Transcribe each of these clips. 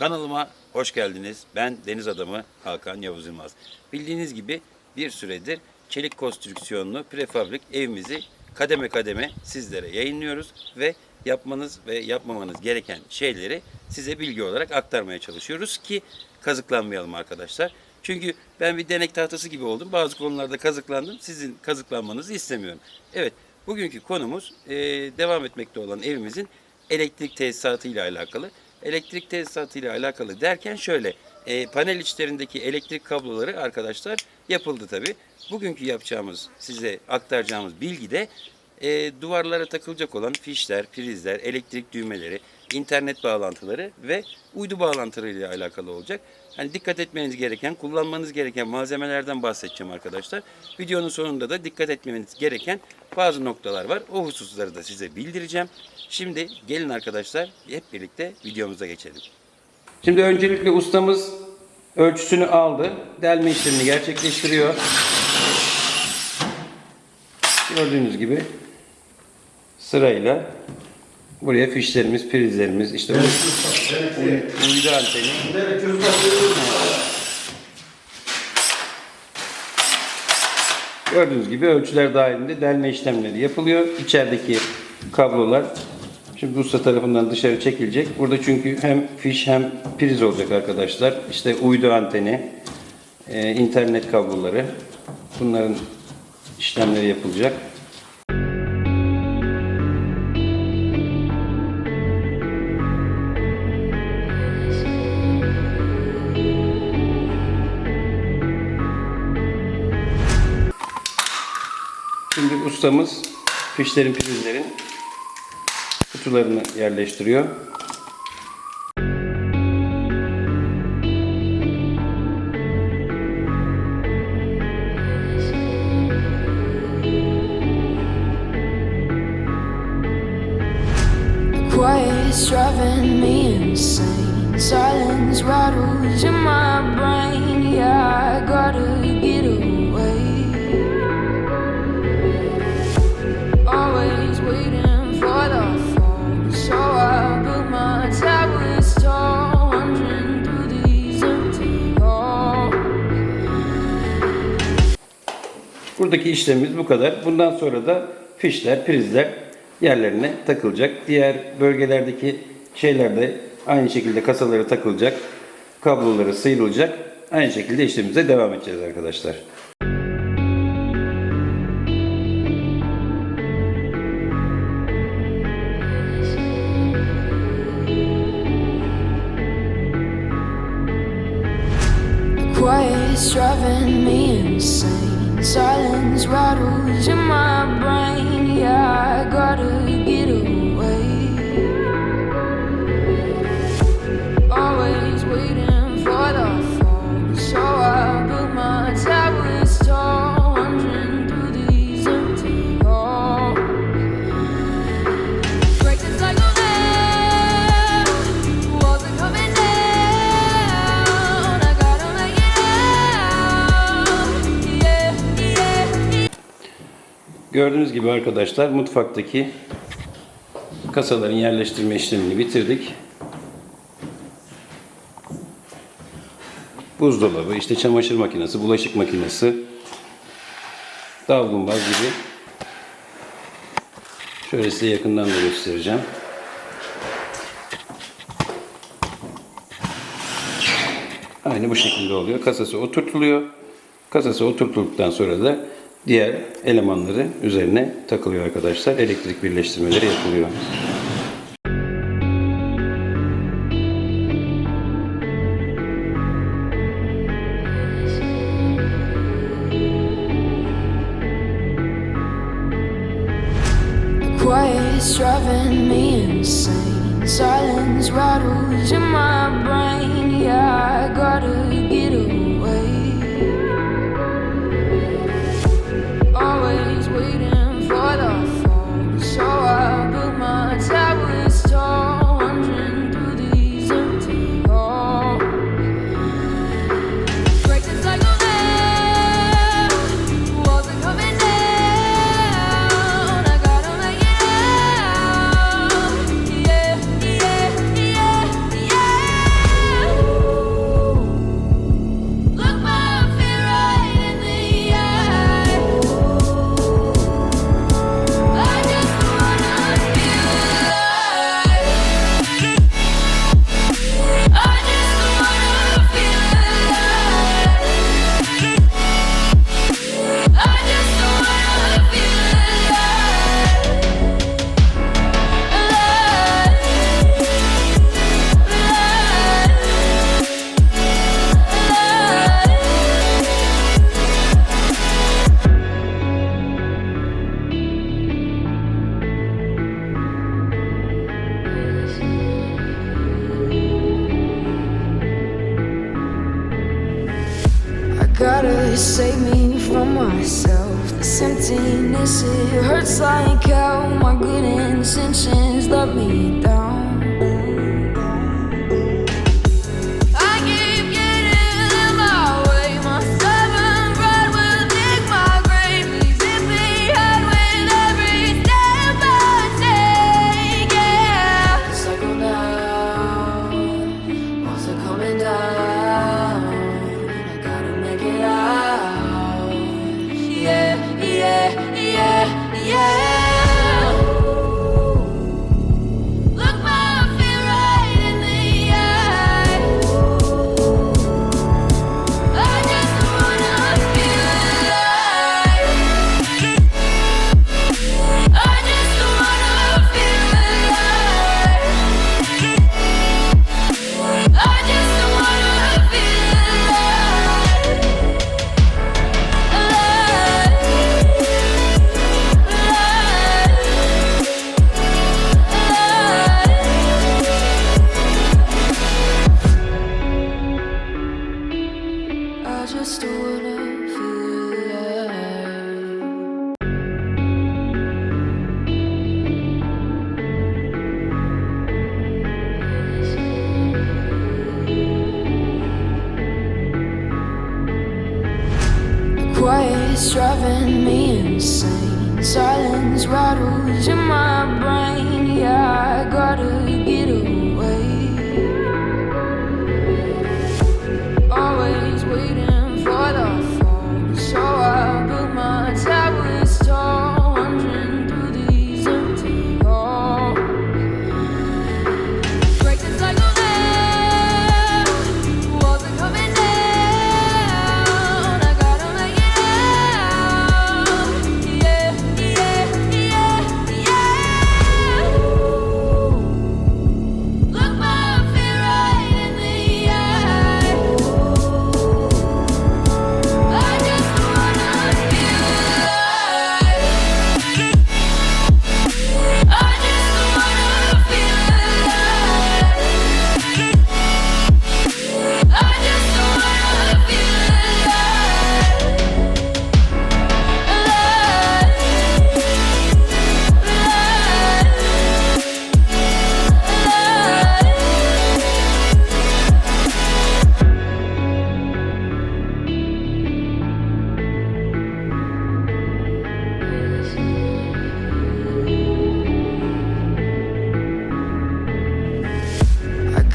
Kanalıma hoş geldiniz. Ben deniz adamı Hakan Yavuz Yılmaz. Bildiğiniz gibi bir süredir çelik konstrüksiyonlu prefabrik evimizi kademe kademe sizlere yayınlıyoruz ve yapmanız ve yapmamanız gereken şeyleri size bilgi olarak aktarmaya çalışıyoruz ki kazıklanmayalım arkadaşlar. Çünkü ben bir denek tahtası gibi oldum. Bazı konularda kazıklandım. Sizin kazıklanmanızı istemiyorum. Evet, bugünkü konumuz eee, devam etmekte olan evimizin elektrik tesisatı ile alakalı. Elektrik tesisatı ile alakalı derken şöyle, e, panel içlerindeki elektrik kabloları arkadaşlar yapıldı tabi. Bugünkü yapacağımız, size aktaracağımız bilgi de e, duvarlara takılacak olan fişler, prizler, elektrik düğmeleri, internet bağlantıları ve uydu bağlantılarıyla alakalı olacak. Hani dikkat etmeniz gereken, kullanmanız gereken malzemelerden bahsedeceğim arkadaşlar. Videonun sonunda da dikkat etmeniz gereken bazı noktalar var. O hususları da size bildireceğim. Şimdi gelin arkadaşlar hep birlikte videomuza geçelim. Şimdi öncelikle ustamız ölçüsünü aldı. Delme işlemini gerçekleştiriyor. Gördüğünüz gibi sırayla buraya fişlerimiz, prizlerimiz, işte bu uy- uydu anteni, Gördüğünüz gibi ölçüler dahilinde delme işlemleri yapılıyor. İçerideki kablolar şimdi usta tarafından dışarı çekilecek. Burada çünkü hem fiş hem priz olacak arkadaşlar. İşte uydu anteni, e, internet kabloları. Bunların işlemleri yapılacak. Şimdi ustamız fişlerin prizlerin kutularını yerleştiriyor. Quiet's driving me insane. Silence rattles in Buradaki işlemimiz bu kadar. Bundan sonra da fişler, prizler yerlerine takılacak. Diğer bölgelerdeki şeyler de aynı şekilde kasaları takılacak. Kabloları sıyrılacak. Aynı şekilde işlemimize devam edeceğiz arkadaşlar. Quiet's driving me insane. Silence rattles in my brain. Yeah, I gotta get away. Gördüğünüz gibi arkadaşlar mutfaktaki kasaların yerleştirme işlemini bitirdik. Buzdolabı, işte çamaşır makinesi, bulaşık makinesi, davlumbaz gibi. Şöyle size yakından da göstereceğim. Aynı bu şekilde oluyor. Kasası oturtuluyor. Kasası oturtulduktan sonra da diğer elemanları üzerine takılıyor arkadaşlar. Elektrik birleştirmeleri yapılıyor. Driving me insane. Silence rattles in my brain. Yeah, I gotta get away. touching my brain.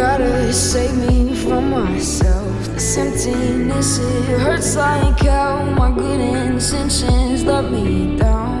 gotta save me from myself. This emptiness, it hurts like how my good intentions let me down.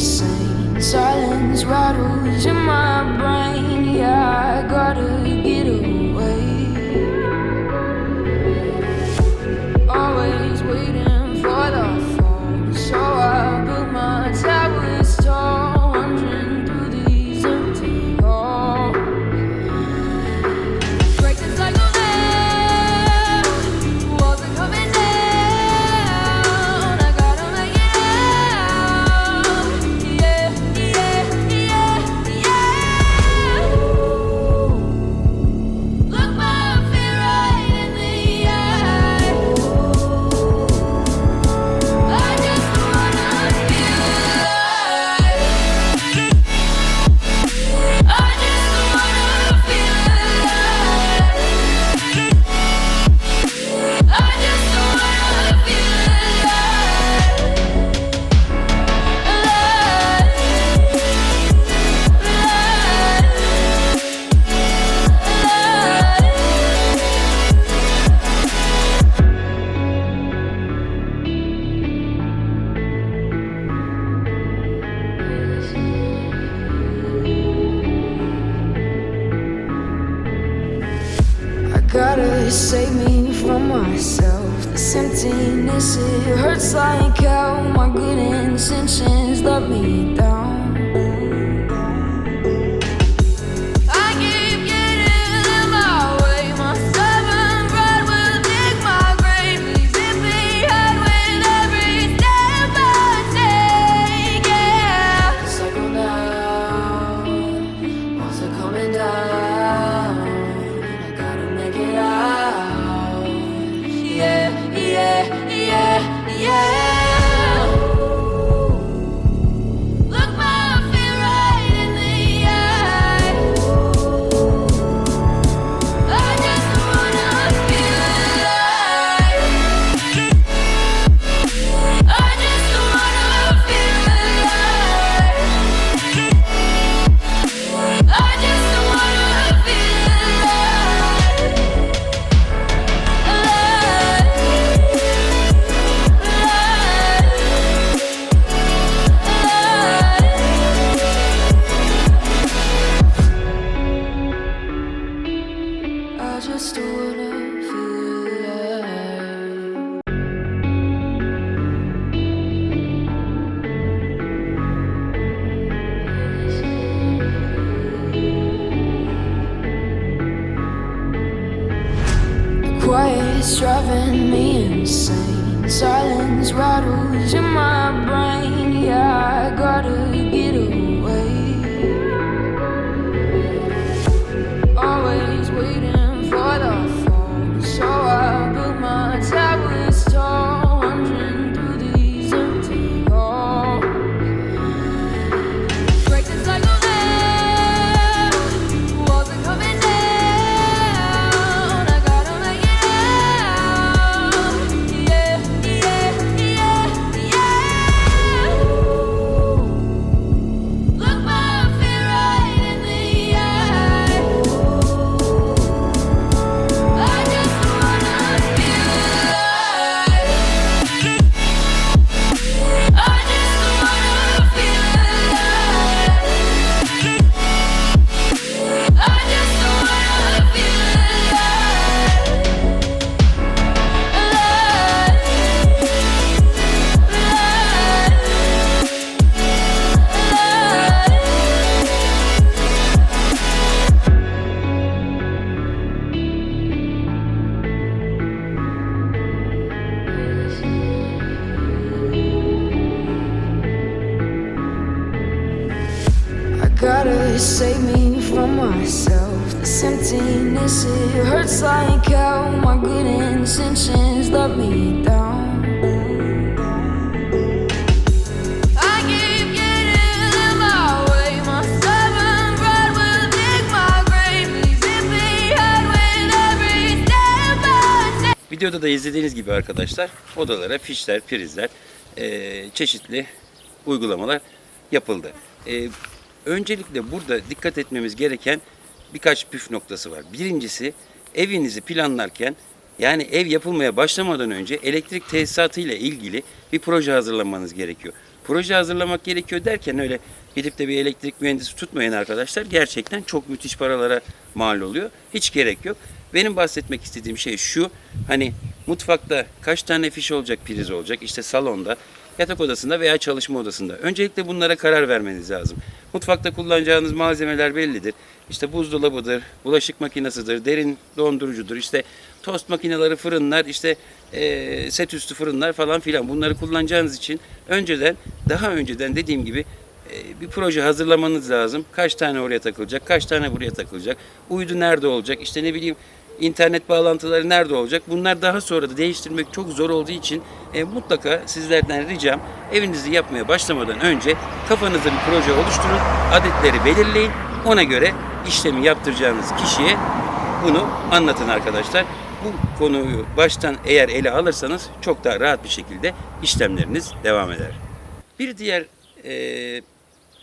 insane. Silence rattles in my Quiet's driving me insane. Silence rattles in my brain. Yeah, I gotta get away. Save me from myself. This emptiness, it hurts like hell. My good intentions let me down. Videoda da izlediğiniz gibi arkadaşlar odalara fişler, prizler, eee, çeşitli uygulamalar yapıldı. Eee, öncelikle burada dikkat etmemiz gereken birkaç püf noktası var. Birincisi evinizi planlarken yani ev yapılmaya başlamadan önce elektrik tesisatı ile ilgili bir proje hazırlamanız gerekiyor. Proje hazırlamak gerekiyor derken öyle gidip de bir elektrik mühendisi tutmayın arkadaşlar. Gerçekten çok müthiş paralara mal oluyor. Hiç gerek yok. Benim bahsetmek istediğim şey şu. Hani mutfakta kaç tane fiş olacak, priz olacak? İşte salonda, yatak odasında veya çalışma odasında. Öncelikle bunlara karar vermeniz lazım. Mutfakta kullanacağınız malzemeler bellidir. İşte buzdolabıdır, bulaşık makinesidir, derin dondurucudur, işte tost makineleri, fırınlar, işte eee, set üstü fırınlar falan filan. Bunları kullanacağınız için önceden, daha önceden dediğim gibi e, bir proje hazırlamanız lazım. Kaç tane oraya takılacak, kaç tane buraya takılacak, uydu nerede olacak, işte ne bileyim internet bağlantıları nerede olacak? Bunlar daha sonra da değiştirmek çok zor olduğu için e, mutlaka sizlerden ricam evinizi yapmaya başlamadan önce kafanızda bir proje oluşturun, adetleri belirleyin. Ona göre işlemi yaptıracağınız kişiye bunu anlatın arkadaşlar. Bu konuyu baştan eğer ele alırsanız çok daha rahat bir şekilde işlemleriniz devam eder. Bir diğer e,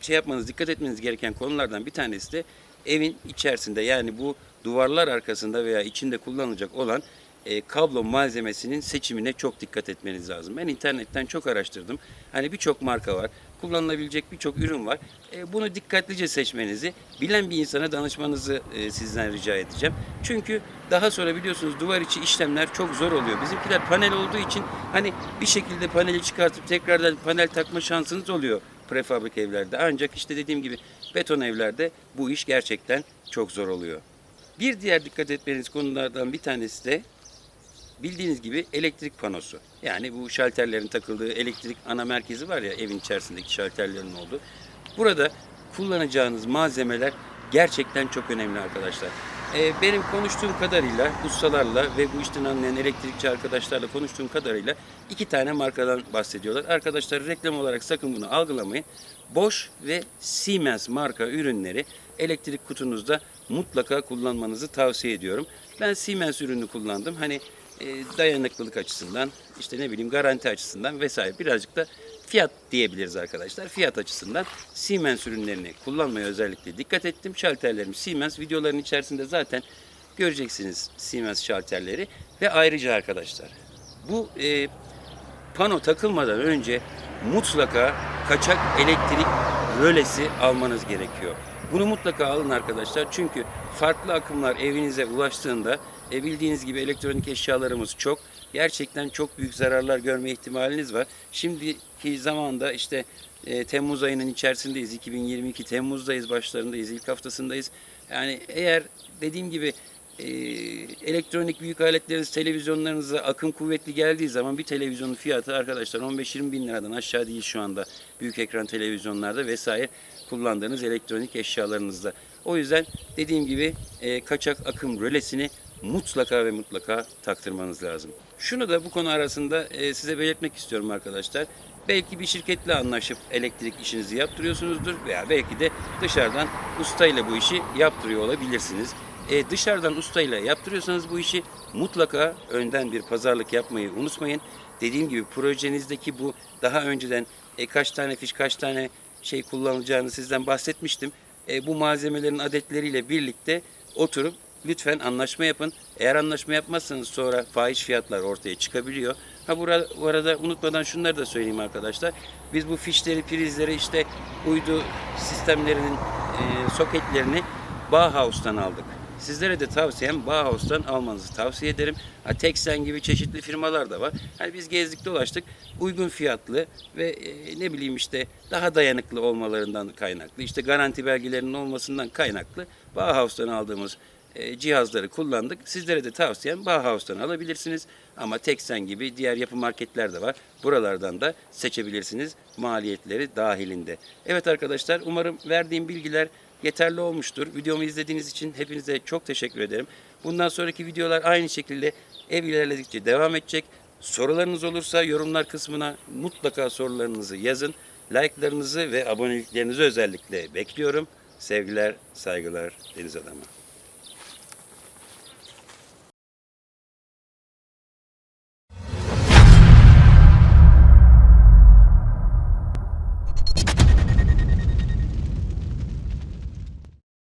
şey yapmanız, dikkat etmeniz gereken konulardan bir tanesi de evin içerisinde yani bu duvarlar arkasında veya içinde kullanılacak olan e, kablo malzemesinin seçimine çok dikkat etmeniz lazım. Ben internetten çok araştırdım. Hani birçok marka var. Kullanılabilecek birçok ürün var. E, bunu dikkatlice seçmenizi, bilen bir insana danışmanızı e, sizden rica edeceğim. Çünkü daha sonra biliyorsunuz duvar içi işlemler çok zor oluyor. Bizimkiler panel olduğu için hani bir şekilde paneli çıkartıp tekrardan panel takma şansınız oluyor prefabrik evlerde. Ancak işte dediğim gibi beton evlerde bu iş gerçekten çok zor oluyor. Bir diğer dikkat etmeniz konulardan bir tanesi de bildiğiniz gibi elektrik panosu. Yani bu şalterlerin takıldığı elektrik ana merkezi var ya evin içerisindeki şalterlerin olduğu. Burada kullanacağınız malzemeler gerçekten çok önemli arkadaşlar. Ee, benim konuştuğum kadarıyla ustalarla ve bu işten anlayan elektrikçi arkadaşlarla konuştuğum kadarıyla iki tane markadan bahsediyorlar. Arkadaşlar reklam olarak sakın bunu algılamayın. Bosch ve Siemens marka ürünleri elektrik kutunuzda mutlaka kullanmanızı tavsiye ediyorum. Ben Siemens ürünü kullandım. Hani e, dayanıklılık açısından, işte ne bileyim garanti açısından vesaire birazcık da fiyat diyebiliriz arkadaşlar. Fiyat açısından Siemens ürünlerini kullanmaya özellikle dikkat ettim. Şalterlerim Siemens videoların içerisinde zaten göreceksiniz Siemens şalterleri ve ayrıca arkadaşlar bu e, pano takılmadan önce mutlaka kaçak elektrik rölesi almanız gerekiyor. Bunu mutlaka alın arkadaşlar çünkü farklı akımlar evinize ulaştığında e, bildiğiniz gibi elektronik eşyalarımız çok. Gerçekten çok büyük zararlar görme ihtimaliniz var. Şimdiki zamanda işte e, Temmuz ayının içerisindeyiz. 2022 Temmuz'dayız, başlarındayız, ilk haftasındayız. Yani eğer dediğim gibi e, elektronik büyük aletleriniz, televizyonlarınıza akım kuvvetli geldiği zaman bir televizyonun fiyatı arkadaşlar 15-20 bin liradan aşağı değil şu anda büyük ekran televizyonlarda vesaire kullandığınız elektronik eşyalarınızda. O yüzden dediğim gibi e, kaçak akım rölesini mutlaka ve mutlaka taktırmanız lazım. Şunu da bu konu arasında e, size belirtmek istiyorum arkadaşlar. Belki bir şirketle anlaşıp elektrik işinizi yaptırıyorsunuzdur veya belki de dışarıdan ustayla bu işi yaptırıyor olabilirsiniz. E, dışarıdan ustayla yaptırıyorsanız bu işi mutlaka önden bir pazarlık yapmayı unutmayın. Dediğim gibi projenizdeki bu daha önceden e, kaç tane fiş kaç tane şey kullanılacağını sizden bahsetmiştim. E, bu malzemelerin adetleriyle birlikte oturup lütfen anlaşma yapın. Eğer anlaşma yapmazsanız sonra fahiş fiyatlar ortaya çıkabiliyor. Ha bu arada unutmadan şunları da söyleyeyim arkadaşlar. Biz bu fişleri, prizleri işte uydu sistemlerinin e, soketlerini Bauhaus'tan aldık. Sizlere de tavsiyem Bauhaus'tan almanızı tavsiye ederim. Ha, Texan gibi çeşitli firmalar da var. Hani biz gezdik dolaştık. Uygun fiyatlı ve e, ne bileyim işte daha dayanıklı olmalarından kaynaklı. işte garanti belgelerinin olmasından kaynaklı Bauhaus'tan aldığımız cihazları kullandık. Sizlere de tavsiyem Bauhaus'tan alabilirsiniz. Ama Texan gibi diğer yapı marketler de var. Buralardan da seçebilirsiniz maliyetleri dahilinde. Evet arkadaşlar umarım verdiğim bilgiler yeterli olmuştur. Videomu izlediğiniz için hepinize çok teşekkür ederim. Bundan sonraki videolar aynı şekilde ev ilerledikçe devam edecek. Sorularınız olursa yorumlar kısmına mutlaka sorularınızı yazın. Like'larınızı ve aboneliklerinizi özellikle bekliyorum. Sevgiler, saygılar Deniz Adamı.